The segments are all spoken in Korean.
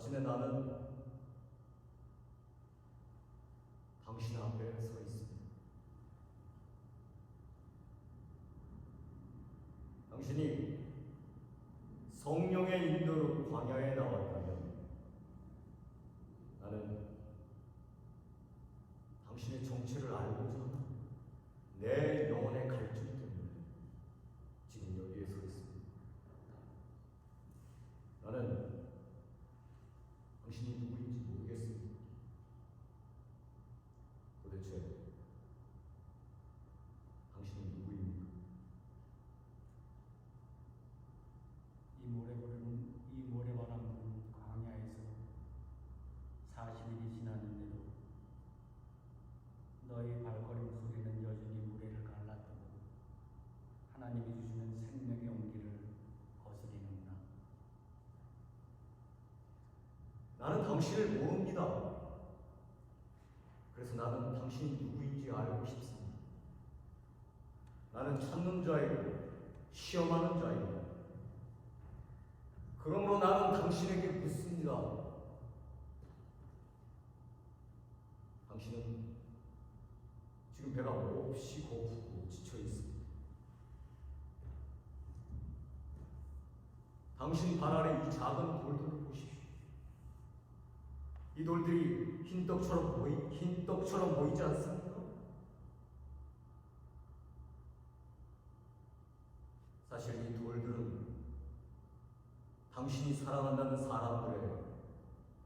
현재 나는 당신 앞에 서 있습니다. 당신이 성령의 인도로 광야에 나왔다면 나는 당신의 정체를 알고자 내 영혼의 갈증 때문에 지금 여기에 서 있습니다. 나는 당신이 누구인지 모르겠습니다. 도대체 당신이 누구입니까? 이 모래바람은 이 모래바람은 광야에서 40일이 지났는데도 너희 발걸음 소리는 여전히 모래를 갈라뜨고 하나님이 주시는 생명의 온기를 거스리는구나. 당신을 모릅니다. 그래서 나는 당신이 누구인지 알고 싶습니다. 나는 찾는 자이고 시험하는 자이고 그러므로 나는 당신에게 묻습니다. 당신은 지금 배가 몹시 고프고 지쳐 있습니다. 당신 발 아래 이 작은 보십시오. 이 돌들이 흰 떡처럼 보이 흰 떡처럼 보이지 않습니까? 사실 이 돌들은 당신이 사랑한다는 사람들의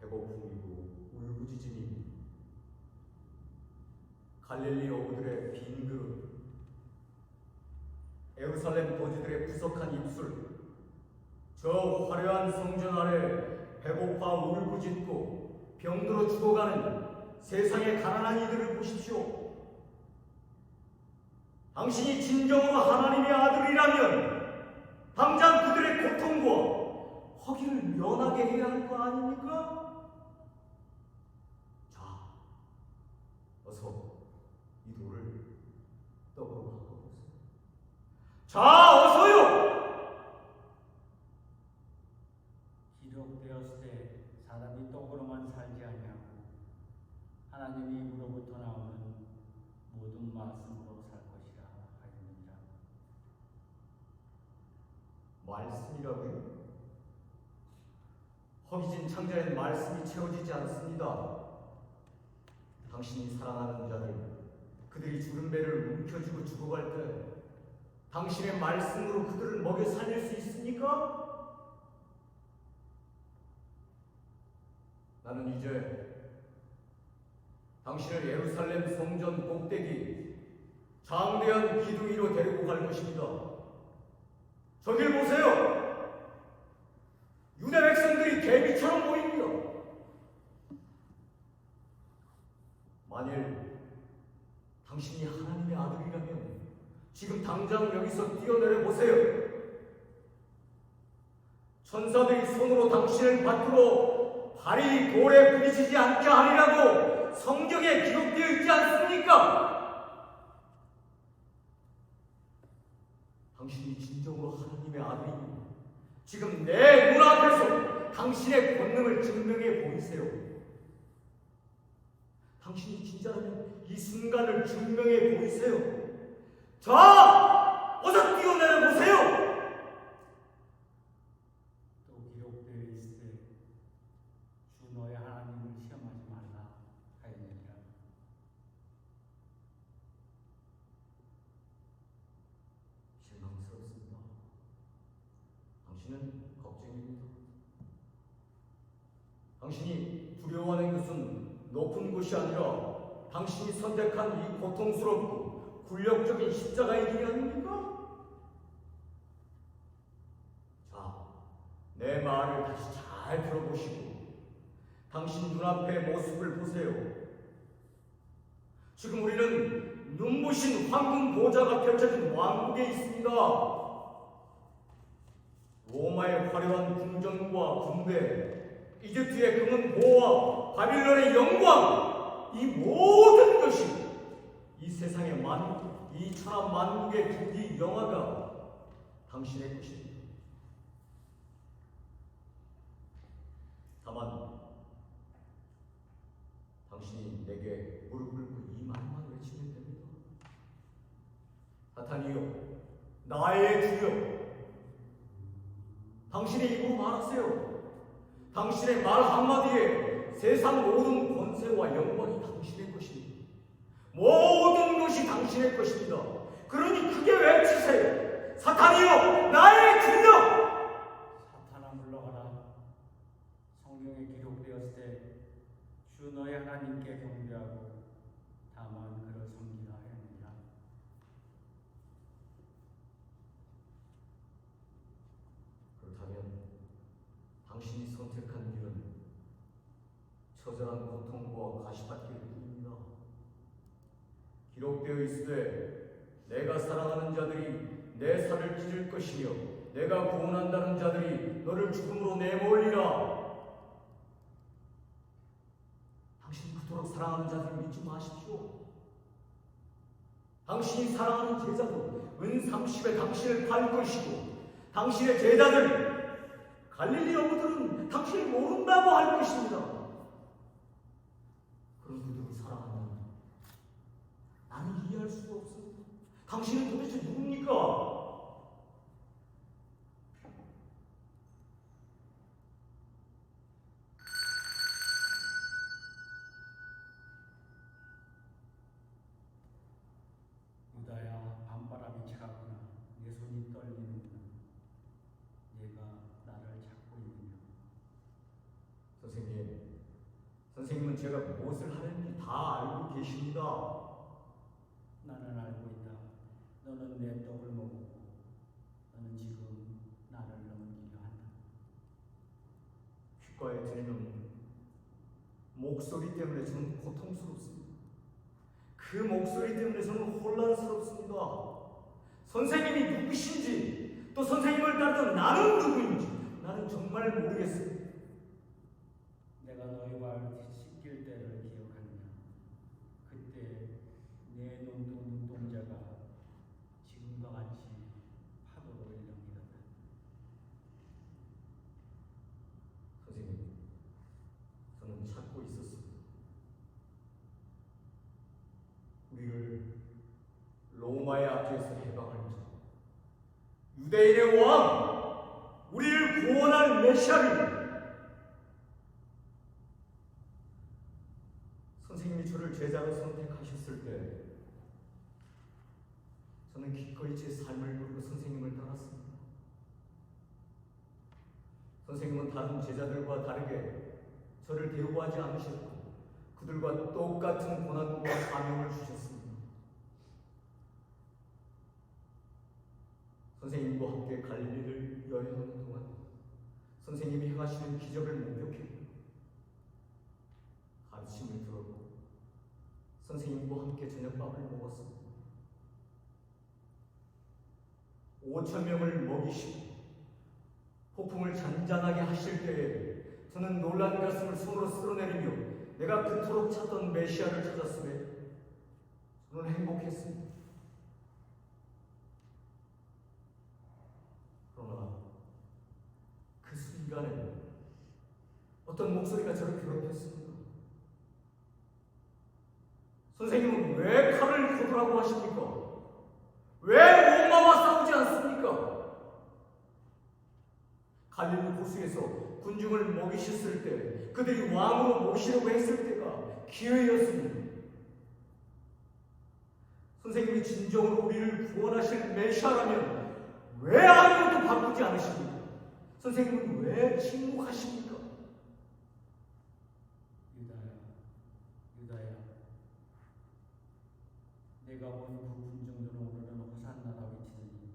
배고픔이고 울부짖음이고 갈릴리 어부들의 빈 그릇, 에루살렘 거지들의 부석한 입술, 저 화려한 성전 아래 배고파 울부짖고 병들어 죽어가는 세상의 가난한 이들을 보십시오. 당신이 진정으로 하나님의 아들이라면 당장 그들의 고통과 허기를 면하게 해야 할 거 아닙니까? 자, 어서 이 돌을 떡으로 바꿔보세요. 자, 어서요! 기록되었을 때 사람이 떡으로만 살지 아니하고 하나님의 입으로부터 나오는 모든 말씀으로 살 것이라 하였느니라. 말씀이라고요? 허기진 창자엔 말씀이 채워지지 않습니다. 당신이 사랑하는 자들, 그들이 주른 배를 움켜쥐고 죽어갈 때 당신의 말씀으로 그들을 먹여 살릴 수 있습니까? 나는 이제 당신을 예루살렘 성전 꼭대기 장대한 기둥 위로 데리고 갈 것입니다. 저길 보세요. 유대 백성들이 개미처럼 보입니다. 만일 당신이 하나님의 아들이라면 지금 당장 여기서 뛰어내려 보세요. 천사들이 손으로 당신을 받들어 발이 돌에 부딪히지 않게 하리라고 성경에 기록되어 있지 않습니까? 당신이 진정으로 하나님의 아들이니 지금 내 눈앞에서 당신의 권능을 증명해 보이세요. 당신이 진짜라면 이 순간을 증명해 보이세요. 자, 어서 뛰어내려 보세요. 또 기록되어 있을 때 주 너의 하나님을 시험하지 말라 하였느니라. 실망스럽습니다. 당신은 겁쟁입니다. 당신이 두려워하는 것은 높은 곳이 아니라 당신이 선택한 이 고통스럽고 굴욕적인 십자가의 길이 아닙니까? 자, 내 말을 다시 잘 들어보시고 당신 눈앞의 모습을 보세요. 지금 우리는 눈부신 황금 보좌가 펼쳐진 왕국에 있습니다. 로마의 화려한 궁전과 군대, 이집트의 금은 보와 바빌론의 영광, 이 모든 것이 이 세상의 만국, 이 천하 만국의 국이 영화가 당신의 것입니다. 다만 당신이 내게 무릎 꿇고 이 말만 외치면 됩니다. 사탄이요, 나의 주여. 당신의 입으로 말하세요. 당신의 말 한마디에 세상 모든 권세와 영광이 당신의 것입니다. 모든 것이 당신의 것입니다. 그러니 크게 외치세요. 사탄이요, 나의 주여! 사탄아 물러가라. 성경에 기록되었을 때 주 너의 하나님께 경배하고 다만 그를 섬기라 했느니라. 그렇다면 당신이 선택한 길은 처절한 고통과 가시밭길 뿐입니다. 기록되어 있으되 내가 사랑하는 자들이 내 살을 찢을 것이며 내가 구원한다는 자들이 너를 죽음으로 내몰리라. 당신이 그토록 사랑하는 자들을 믿지 마십시오. 당신이 사랑하는 제자도 은 30에 당신을 팔 것이고 당신의 제자들 갈릴리 어부들은 당신을 모른다고 할 것입니다. 그런 그들을 사랑한다면 나는 이해할 수가 없습니다. 당신은 도대체 누굽니까? 제가 무엇을 하는지 다 알고 계십니다. 나는 알고 있다. 너는 내 떡을 먹었고 너는 지금 나를 넘기려 한다. 귓가에 들리는 목소리 때문에 저는 고통스럽습니다. 그 목소리 때문에 저는 혼란스럽습니다. 선생님이 누구신지 또 선생님을 따르던 나는 누구인지 나는 정말 모르겠습니다. 내가 너희 발씻길 때를 기억하느냐? 그때 내 눈동 눈동자가 지금과 같이 파도로 일렁이었다. 선생님, 저는 찾고 있었습니다. 우리를 로마의 압제에서 해방할 자, 유대인의 왕, 우리를 구원할 메시아를 선생님이 저를 제자로 선택하셨을 때 기꺼이 제 삶을 걸고 선생님을 따랐습니다. 선생님은 다른 제자들과 다르게 저를 대우하지 않으셨고 그들과 똑같은 고난과 사명을 주셨습니다. 선생님과 함께 갈릴리를 여행하는 동안 선생님이 행하시는 기적을 목격했고 가르침을 들었고 선생님과 함께 저녁밥을 먹었습니다. 5천 명을 먹이시고 폭풍을 잔잔하게 하실 때에 저는 놀란 가슴을 손으로 쓸어내리며 내가 그토록 찾던 메시아를 찾았음에 저는 행복했습니다. 그러나 그 순간에 어떤 목소리가 저를 괴롭혔습니다. 선생님은 왜 칼을 거두라고 하십니까? 왜 로마와 싸우지 않습니까? 갈릴리 호수에서 군중을 먹이셨을 때 그들이 왕으로 모시려고 했을 때가 기회였습니다. 선생님이 진정으로 우리를 구원하실 메시아라면 왜 아무것도 바꾸지 않으십니까? 선생님은 왜 침묵하십니까? 유다야, 유다야, 내가 본 그 군중들은 오늘은 호산나라 외치더니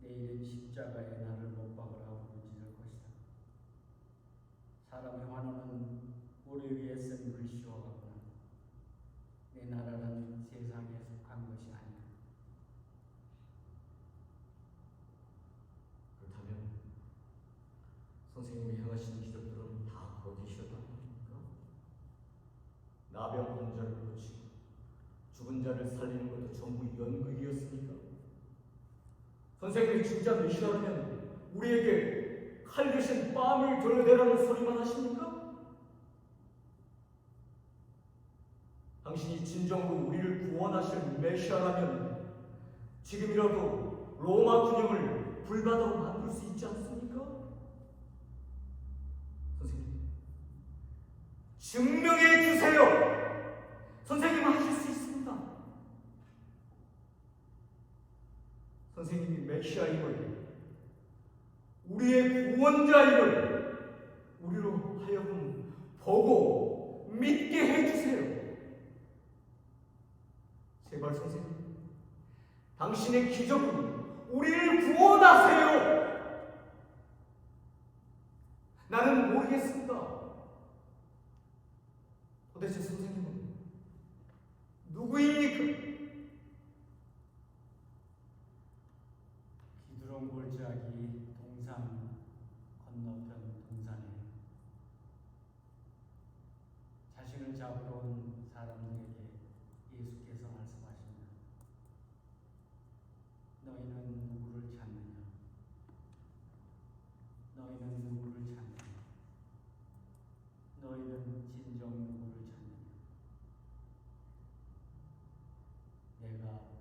내일은 십자가에 나를 못 박으라 부르짖을 것이다. 사람의 환호는 우리 위에 쓴 글씨와 같구나. 내 나라는 세상에 속한 것이 아니다. 그렇다면 선생님이 행하신 기적들은 다 거짓이었단 말입니까? 나병 환자를 고치고 죽은 자를 살리는 것도 전부 연극이었습니까? 선생님이 진짜 메시아라면 우리에게 칼 대신 뺨을 들어대라는 소리만 하십니까? 당신이 진정으로 우리를 구원하실 메시아라면 지금이라도 로마 군영을 불바다로 만들 수 있지 않습니까? 선생님, 증명해 주세요. 선생님 하실 수 있습니다. 선생님이 메시아임을 우리의 구원자임을 우리로 하여금 보고 믿게 해주세요. 제발 선생님, 당신의 기적으로 우리를 구원하세요. 나는 Amen.